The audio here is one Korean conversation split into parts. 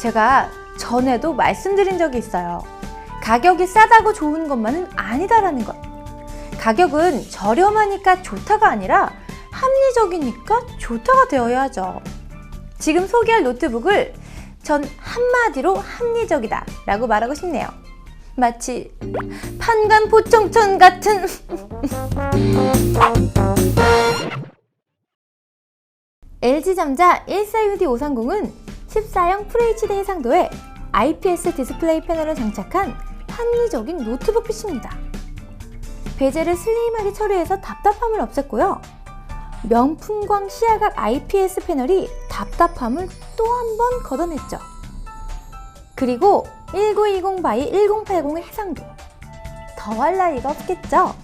제가 전에도 말씀드린 적이 있어요. 가격이 싸다고 좋은 것만은 아니다라는 것. 가격은 저렴하니까 좋다가 아니라 합리적이니까 좋다가 되어야 하죠. 지금 소개할 노트북을 전 한마디로 합리적이다 라고 말하고 싶네요. 마치 판관 포청천 같은 LG전자 14UD530은 14형 FHD 해상도에 IPS 디스플레이 패널을 장착한 합리적인 노트북 PC입니다. 베젤을 슬림하게 처리해서 답답함을 없앴고요. 명품광 시야각 IPS 패널이 답답함을 또 한 번 걷어냈죠. 그리고 1920 바이 1080의 해상도. 더할 나위가 없겠죠?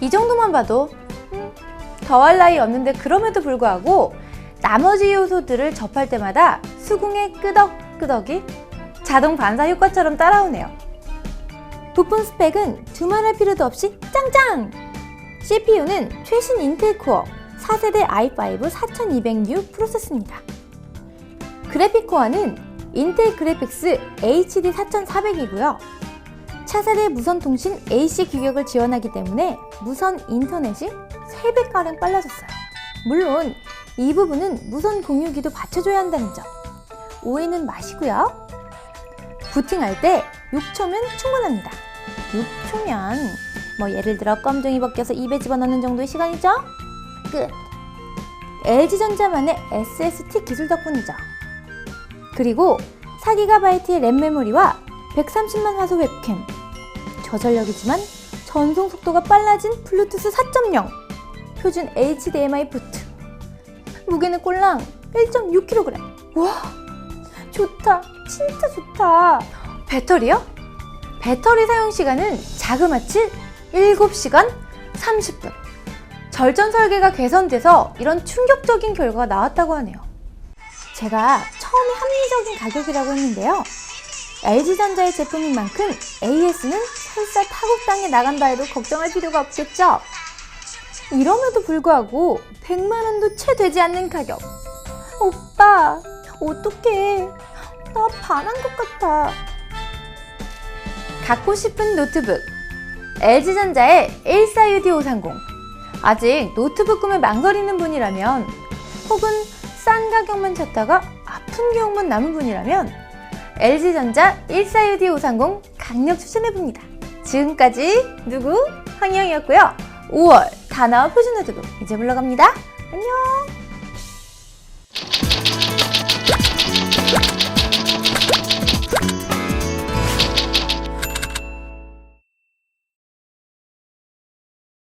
이 정도만 봐도 음, 더할 나위 없는데 그럼에도 불구하고 나머지 요소들을 접할 때마다 수긍의 끄덕끄덕이 자동 반사 효과처럼 따라오네요. 부품 스펙은 두말할 필요도 없이 짱짱! CPU는 최신 인텔 코어 4세대 i5 4200U 프로세스입니다. 그래픽 코어는 인텔 그래픽스 HD 4400이고요. 차세대 무선 통신 AC 규격을 지원하기 때문에 무선 인터넷이 3배가량 빨라졌어요. 물론 이 부분은 무선 공유기도 받쳐줘야 한다는 점. 오해는 마시고요. 부팅할 때 6초면 충분합니다. 6초면 뭐 예를 들어 껌종이 벗겨서 입에 집어넣는 정도의 시간이죠? 끝. LG전자만의 SST 기술 덕분이죠. 그리고 4GB의 램 메모리와 130만 화소 웹캠, 저전력이지만 전송 속도가 빨라진 블루투스 4.0, 표준 HDMI 포트, 무게는 꼴랑 1.6kg. 와, 좋다. 진짜 좋다. 배터리요? 배터리 사용 시간은 자그마치 7시간 30분. 절전 설계가 개선돼서 이런 충격적인 결과가 나왔다고 하네요. 제가 처음에 합리적인 가격이라고 했는데요. LG전자의 제품인 만큼 AS는 설사 타국당에 나간다 해도 걱정할 필요가 없겠죠? 이럼에도 불구하고 100만 원도 채 되지 않는 가격. 오빠, 어떡해. 나 반한 것 같아. 갖고 싶은 노트북. LG전자의 14UD530. 아직 노트북 구매 망설이는 분이라면, 혹은 싼 가격만 찾다가 아픈 기억만 남은 분이라면, LG전자 14UD530 강력 추천해봅니다. 지금까지 누구? 황영이었고요. 5월 다나와 표준 노트북 이제 물러갑니다. 안녕!